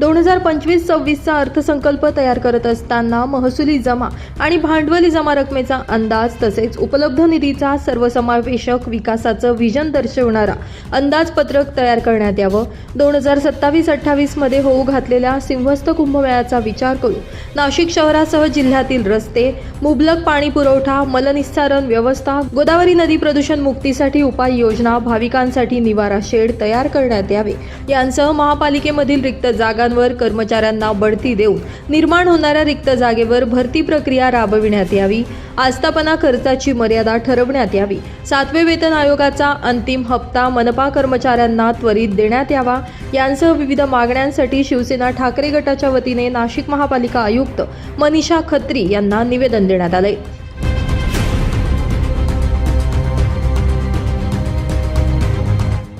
दोन हजार पंचवीस सव्वीसचा अर्थसंकल्प तयार करत असताना महसुली जमा आणि भांडवली जमा रकमेचा अंदाज तसेच उपलब्ध निधीचा सर्वसमावेशक विकासाचं व्हिजन दर्शवणारा अंदाजपत्रक तयार करण्यात यावं. दोन हजार सत्तावीस अठ्ठावीसमध्ये होऊ घातलेल्या सिंहस्थ कुंभमेळ्याचा विचार करून नाशिक शहरासह जिल्ह्यातील रस्ते मुबलक पाणी पुरवठा मलनिस्सारण व्यवस्था गोदावरी नदी प्रदूषण मुक्तीसाठी उपाययोजना भाविकांसाठी निवारा शेड तयार करण्यात यावे. यांसह महापालिकेमधील रिक्त जागा जागांवर कर्मचाऱ्यांना बढती देऊन निर्माण होणाऱ्या रिक्त जागेवर भरती प्रक्रिया राबविण्यात यावी. आस्थापना खर्चाची मर्यादा ठरवण्यात यावी. सातवे वेतन आयोगाचा अंतिम हप्ता मनपा कर्मचाऱ्यांना त्वरित देण्यात यावा. यांसह विविध मागण्यांसाठी शिवसेना ठाकरे गटाच्या वतीने नाशिक महापालिका आयुक्त मनीषा खत्री यांना निवेदन देण्यात आले.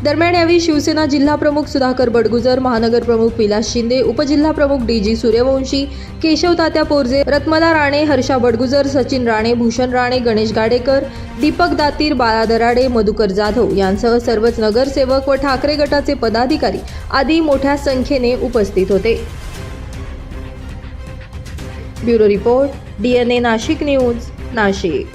दरम्यान यावेळी शिवसेना जिल्हा प्रमुख सुधाकर बडगुजर महानगर प्रमुख विलास शिंदे उपजिल्हा प्रमुख डी जी सूर्यवंशी केशव तात्या पोरजे रत्मला राणे हर्षा बडगुजर सचिन राणे भूषण राणे गणेश गाडेकर दीपक दातीर बाळा दराडे मधुकर जाधव यांसह सर्वच नगरसेवक व ठाकरे गटाचे पदाधिकारी आदी मोठ्या संख्येने उपस्थित होते. Bureau report D N A Nashik news Nashik.